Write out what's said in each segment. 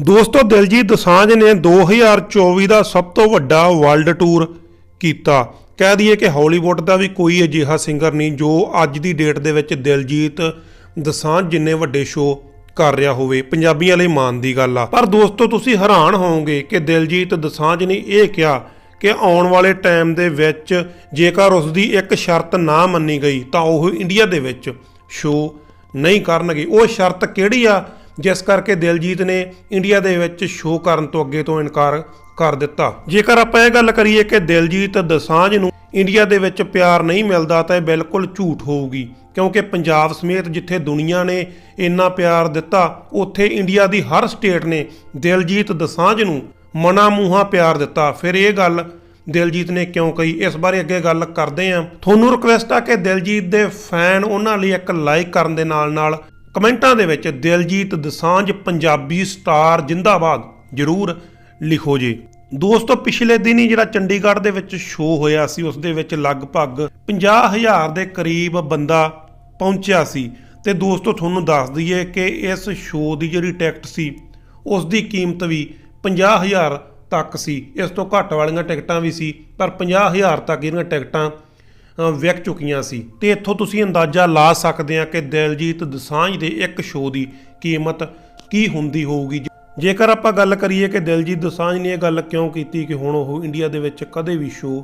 ਦੋਸਤੋ ਦਿਲਜੀਤ ਦੋਸਾਂਝ ਨੇ 2024 ਦਾ ਸਭ ਤੋਂ ਵੱਡਾ ਵਰਲਡ ਟੂਰ ਕੀਤਾ। ਕਹਿ ਦਈਏ ਕਿ ਹਾਲੀਵੁੱਡ ਦਾ ਵੀ ਕੋਈ ਅਜਿਹਾ ਸਿੰਗਰ ਨਹੀਂ ਜੋ ਅੱਜ ਦੀ ਡੇਟ ਦੇ ਵਿੱਚ ਦਿਲਜੀਤ ਦਸਾਂਝ ਜਿੰਨੇ ਵੱਡੇ ਸ਼ੋਅ ਕਰ ਰਿਹਾ ਹੋਵੇ, ਪੰਜਾਬੀਆਂ ਲਈ ਮਾਣ ਦੀ ਗੱਲ ਆ। ਪਰ ਦੋਸਤੋ ਤੁਸੀਂ ਹੈਰਾਨ ਹੋਵੋਗੇ ਕਿ ਦਿਲਜੀਤ ਦਸਾਂਝ ਨੇ ਇਹ ਕਿਹਾ ਕਿ ਆਉਣ ਵਾਲੇ ਟਾਈਮ ਦੇ ਵਿੱਚ ਜੇਕਰ ਉਸ ਦੀ ਇੱਕ ਸ਼ਰਤ ਨਾ ਮੰਨੀ ਗਈ ਤਾਂ ਉਹ ਇੰਡੀਆ ਦੇ ਵਿੱਚ ਸ਼ੋਅ ਨਹੀਂ ਕਰਨਗੇ। ਉਹ ਸ਼ਰਤ ਕਿਹੜੀ ਆ? ਜਿਸ ਕਰਕੇ ਦਿਲਜੀਤ ਨੇ ਇੰਡੀਆ ਦੇ ਵਿੱਚ ਸ਼ੋਅ ਕਰਨ ਤੋਂ ਅੱਗੇ ਤੋਂ ਇਨਕਾਰ ਕਰ ਦਿੱਤਾ। ਜੇਕਰ ਆਪਾਂ ਇਹ ਗੱਲ ਕਰੀਏ ਕਿ ਦਿਲਜੀਤ ਦਸਾਂਝ ਨੂੰ ਇੰਡੀਆ ਦੇ ਵਿੱਚ ਪਿਆਰ ਨਹੀਂ ਮਿਲਦਾ ਤਾਂ ਇਹ ਬਿਲਕੁਲ ਝੂਠ ਹੋਊਗੀ, ਕਿਉਂਕਿ ਪੰਜਾਬ ਸਮੇਤ ਜਿੱਥੇ ਦੁਨੀਆ ਨੇ ਇੰਨਾ ਪਿਆਰ ਦਿੱਤਾ, ਉੱਥੇ ਇੰਡੀਆ ਦੀ ਹਰ ਸਟੇਟ ਨੇ ਦਿਲਜੀਤ ਦਸਾਂਝ ਨੂੰ ਮਨਾ ਮੂੰਹਾਂ ਪਿਆਰ ਦਿੱਤਾ। ਫਿਰ ਇਹ ਗੱਲ ਦਿਲਜੀਤ ਨੇ ਕਿਉਂ ਕਹੀ? ਇਸ ਬਾਰੇ ਅੱਗੇ ਗੱਲ ਕਰਦੇ ਆਂ ਤੁਹਾਨੂੰ ਰਿਕਵੈਸਟ ਆ ਕਿ ਦਿਲਜੀਤ ਦੇ ਫੈਨ ਉਹਨਾਂ ਲਈ ਇੱਕ ਲਾਈਕ ਕਰਨ ਦੇ ਨਾਲ ਨਾਲ ਕਮੈਂਟਾਂ ਦੇ ਵਿੱਚ ਦਿਲਜੀਤ ਦਸਾਂਝ, ਪੰਜਾਬੀ ਸਟਾਰ ਜਿੰਦਾਬਾਦ, ਜਰੂਰ ਲਿਖੋ ਜੀ। ਦੋਸਤੋ, ਪਿਛਲੇ ਦਿਨ ਹੀ ਜਿਹੜਾ ਚੰਡੀਗੜ੍ਹ ਦੇ ਵਿੱਚ ਸ਼ੋਅ ਹੋਇਆ ਸੀ, ਉਸ ਦੇ ਵਿੱਚ ਲਗਭਗ 50000 ਦੇ ਕਰੀਬ ਬੰਦਾ ਪਹੁੰਚਿਆ ਸੀ। ਤੇ ਦੋਸਤੋ, ਤੁਹਾਨੂੰ ਦੱਸ ਦਈਏ ਕਿ ਇਸ ਸ਼ੋਅ ਦੀ ਜਿਹੜੀ ਟਿਕਟ ਸੀ, ਉਸ ਦੀ ਕੀਮਤ ਵੀ 50000 ਤੱਕ ਸੀ। ਇਸ ਤੋਂ ਘੱਟ ਵਾਲੀਆਂ ਟਿਕਟਾਂ ਵੀ ਸੀ, ਪਰ 50000 ਤੱਕ ਇਹਦੀਆਂ ਟਿਕਟਾਂ ਵਿਕ ਚੁੱਕੀਆਂ ਸੀ। ਤੇ ਇੱਥੋਂ ਤੁਸੀਂ ਅੰਦਾਜ਼ਾ ਲਾ ਸਕਦੇ ਆ ਕਿ ਦਿਲਜੀਤ ਦਸਾਂਝ ਦੇ ਇੱਕ ਸ਼ੋਅ ਦੀ ਕੀਮਤ ਕੀ ਹੁੰਦੀ ਹੋਊਗੀ। ਜੇਕਰ ਆਪਾਂ ਗੱਲ ਕਰੀਏ ਕਿ ਦਿਲਜੀਤ ਦਸਾਂਝ ਨੇ ਇਹ ਗੱਲ ਕਿਉਂ ਕੀਤੀ ਕਿ ਹੁਣ ਉਹ ਇੰਡੀਆ ਦੇ ਵਿੱਚ ਕਦੇ ਵੀ ਸ਼ੋਅ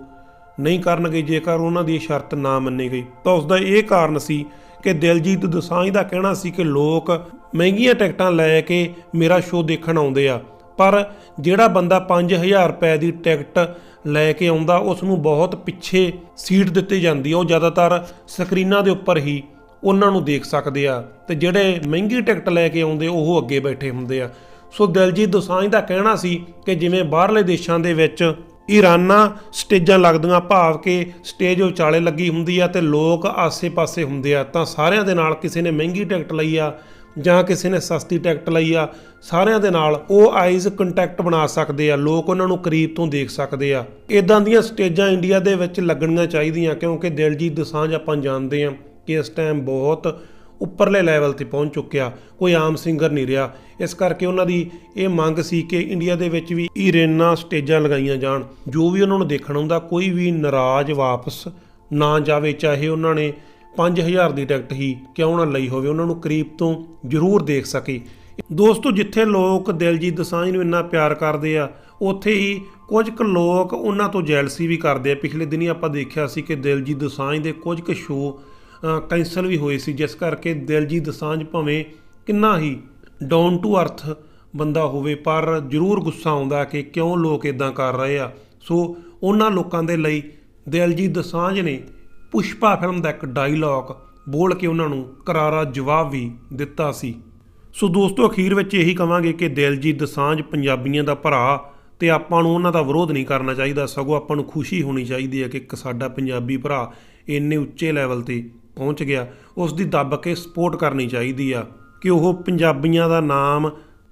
ਨਹੀਂ ਕਰਨਗੇ, ਜੇਕਰ ਉਹਨਾਂ ਦੀ ਸ਼ਰਤ ਨਾ ਮੰਨੀ ਗਈ। ਤਾਂ ਉਸ ਦਾ ਇਹ ਕਾਰਨ ਸੀ ਕਿ ਦਿਲਜੀਤ ਦਸਾਂਝ ਦਾ ਕਹਿਣਾ ਸੀ ਕਿ ਲੋਕ ਮਹਿੰਗੀਆਂ ਟਿਕਟਾਂ ਲੈ ਕੇ ਮੇਰਾ ਸ਼ੋਅ ਦੇਖਣ ਆਉਂਦੇ ਆ। ਪਰ ਜਿਹੜਾ ਬੰਦਾ 5000 ਰੁਪਏ ਦੀ ਟਿਕਟ ਲੈ ਕੇ ਆਉਂਦਾ ਉਸ ਨੂੰ ਬਹੁਤ ਪਿੱਛੇ ਸੀਟ ਦਿੱਤੀ ਜਾਂਦੀ ਆ। ਉਹ ਜ਼ਿਆਦਾਤਰ ਸਕਰੀਨਾਂ ਦੇ ਉੱਪਰ ਹੀ ਉਹਨਾਂ ਨੂੰ ਦੇਖ ਸਕਦੇ ਆ ਤੇ ਜਿਹੜੇ ਮਹਿੰਗੀ ਟਿਕਟ ਲੈ ਕੇ ਆਉਂਦੇ, ਉਹ ਅੱਗੇ ਬੈਠੇ ਹੁੰਦੇ ਆ। ਸੋ ਦਿਲਜੀਤ ਦੋਸਾਂਝ ਦਾ ਕਹਿਣਾ ਸੀ ਕਿ ਜਿਵੇਂ ਬਾਹਰਲੇ ਦੇਸ਼ਾਂ ਦੇ ਵਿੱਚ ਈਰਾਨਾ ਸਟੇਜਾਂ ਲੱਗਦੀਆਂ, ਭਾਵ ਕਿ ਸਟੇਜ ਉਚਾਲੇ ਲੱਗੀ ਹੁੰਦੀ ਆ ਤੇ ਲੋਕ ਆਸੇ-ਪਾਸੇ ਹੁੰਦੇ ਆ, ਤਾਂ ਸਾਰਿਆਂ ਦੇ ਨਾਲ ਕਿਸੇ ਨੇ ਮਹਿੰਗੀ ਟਿਕਟ ਲਈ ਆ। ਜਾਂ ਕਿਸੇ ਨੇ ਸਸਤੀ ਟਿਕਟ ਲਈ ਆ, ਸਾਰਿਆਂ ਦੇ ਨਾਲ ਉਹ ਆਈਜ਼ ਕੰਟੈਕਟ ਬਣਾ ਸਕਦੇ ਆ, ਲੋਕ ਉਹਨਾਂ ਨੂੰ ਕਰੀਬ ਤੋਂ ਦੇਖ ਸਕਦੇ ਆ। ਇਦਾਂ ਦੀਆਂ ਸਟੇਜਾਂ ਇੰਡੀਆ ਦੇ ਵਿੱਚ ਲੱਗਣੀਆਂ ਚਾਹੀਦੀਆਂ, ਕਿਉਂਕਿ ਦਿਲਜੀਤ ਦਸਾਂਝ ਆਪਾਂ ਜਾਣਦੇ ਆ ਕਿ ਇਸ ਟਾਈਮ ਬਹੁਤ ਉੱਪਰਲੇ ਲੈਵਲ ਤੇ ਪਹੁੰਚ ਚੁੱਕਿਆ, ਕੋਈ ਆਮ ਸਿੰਗਰ ਨਹੀਂ ਰਿਹਾ। ਇਸ ਕਰਕੇ ਉਹਨਾਂ ਦੀ ਇਹ ਮੰਗ ਸੀ ਕਿ ਇੰਡੀਆ ਦੇ ਵਿੱਚ ਵੀ ਇਰੇਨਾ ਸਟੇਜਾਂ ਲਗਾਈਆਂ ਜਾਣ। ਜੋ ਵੀ ਉਹਨਾਂ ਨੂੰ ਦੇਖਣ ਆਉਂਦਾ, ਕੋਈ ਵੀ ਨਾਰਾਜ਼ ਵਾਪਸ ਨਾ ਜਾਵੇ, ਚਾਹੇ ਉਹਨਾਂ ਨੇ 5000 ਦੀ ਟਿਕਟ ਹੀ ਕਿਉਂ ਨਾ ਲਈ ਹੋਵੇ, ਉਹਨਾਂ ਨੂੰ ਕਰੀਬ ਤੋਂ ਜ਼ਰੂਰ ਦੇਖ ਸਕੇ। ਦੋਸਤੋ, ਜਿੱਥੇ ਲੋਕ ਦਿਲਜੀਤ ਦਸਾਂਝ ਨੂੰ ਇੰਨਾ ਪਿਆਰ ਕਰਦੇ ਆ, ਉੱਥੇ ਹੀ ਕੁਝ ਕੁ ਲੋਕ ਉਹਨਾਂ ਤੋਂ ਜੈਲਸੀ ਵੀ ਕਰਦੇ ਆ। ਪਿਛਲੇ ਦਿਨੀ ਆਪਾਂ ਦੇਖਿਆ ਸੀ ਕਿ ਦਿਲਜੀਤ ਦਸਾਂਝ ਦੇ ਕੁਝ ਕੁ ਸ਼ੋਅ ਕੈਂਸਲ ਵੀ ਹੋਏ ਸੀ, ਜਿਸ ਕਰਕੇ ਦਿਲਜੀਤ ਦਸਾਂਝ ਭਾਵੇਂ ਕਿੰਨਾ ਹੀ ਡਾਊਨ ਟੂ ਅਰਥ ਬੰਦਾ ਹੋਵੇ, ਪਰ ਜ਼ਰੂਰ ਗੁੱਸਾ ਆਉਂਦਾ ਕਿ ਕਿਉਂ ਲੋਕ ਇਦਾਂ ਕਰ ਰਹੇ ਆ। ਸੋ, ਉਹਨਾਂ ਲੋਕਾਂ ਦੇ ਲਈ ਦਿਲਜੀਤ ਦਸਾਂਝ ਨੇ ਪੁਸ਼ਪਾ ਫਿਲਮ ਦਾ ਇੱਕ ਡਾਇਲੌਗ ਬੋਲ ਕੇ ਉਹਨਾਂ ਨੂੰ ਕਰਾਰਾ ਜਵਾਬ ਵੀ ਦਿੱਤਾ ਸੀ। ਸੋ ਦੋਸਤੋ, ਅਖੀਰ ਵਿੱਚ ਇਹੀ ਕਵਾਂਗੇ ਕਿ ਦਿਲਜੀਤ ਦਸਾਂਝ ਪੰਜਾਬੀਆਂ ਦਾ ਭਰਾ ਤੇ ਆਪਾਂ ਨੂੰ ਉਹਨਾਂ ਦਾ ਵਿਰੋਧ ਨਹੀਂ ਕਰਨਾ ਚਾਹੀਦਾ। ਸਗੋਂ ਆਪਾਂ ਨੂੰ ਖੁਸ਼ੀ ਹੋਣੀ ਚਾਹੀਦੀ ਹੈ ਕਿ ਇੱਕ ਸਾਡਾ ਪੰਜਾਬੀ ਭਰਾ ਇੰਨੇ ਉੱਚੇ ਲੈਵਲ ਤੇ ਪਹੁੰਚ ਗਿਆ। ਉਸ ਦੀ ਦੱਬ ਕੇ ਸਪੋਰਟ ਕਰਨੀ ਚਾਹੀਦੀ ਆ ਕਿ ਉਹ ਪੰਜਾਬੀਆਂ ਦਾ ਨਾਮ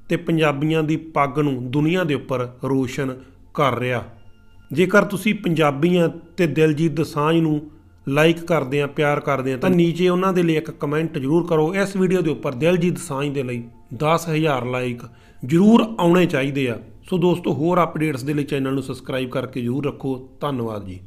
ਤੇ ਪੰਜਾਬੀਆਂ ਦੀ ਪੱਗ ਨੂੰ ਦੁਨੀਆ ਦੇ ਉੱਪਰ ਰੋਸ਼ਨ ਕਰ ਰਿਹਾ। ਜੇਕਰ ਤੁਸੀਂ ਪੰਜਾਬੀਆਂ ਤੇ ਦਿਲਜੀਤ ਦਸਾਂਝ ਨੂੰ ਲਾਈਕ ਕਰਦੇ ਆ ਪਿਆਰ ਕਰਦੇ ਆ ਤਾਂ ਨੀਚੇ ਉਹਨਾਂ ਦੇ ਲਈ ਇੱਕ ਕਮੈਂਟ ਜ਼ਰੂਰ ਕਰੋ। ਇਸ ਵੀਡੀਓ ਦੇ ਉੱਪਰ ਦਿਲਜੀਤ ਦਸਾਂਝ ਦੇ ਲਈ 10000 ਲਾਈਕ ਜ਼ਰੂਰ ਆਉਣੇ ਚਾਹੀਦੇ ਆ। ਸੋ ਦੋਸਤੋ ਹੋਰ ਅਪਡੇਟਸ ਦੇ ਲਈ ਚੈਨਲ ਨੂੰ ਸਬਸਕ੍ਰਾਈਬ ਕਰਕੇ ਜ਼ਰੂਰ ਰੱਖੋ। ਧੰਨਵਾਦ ਜੀ।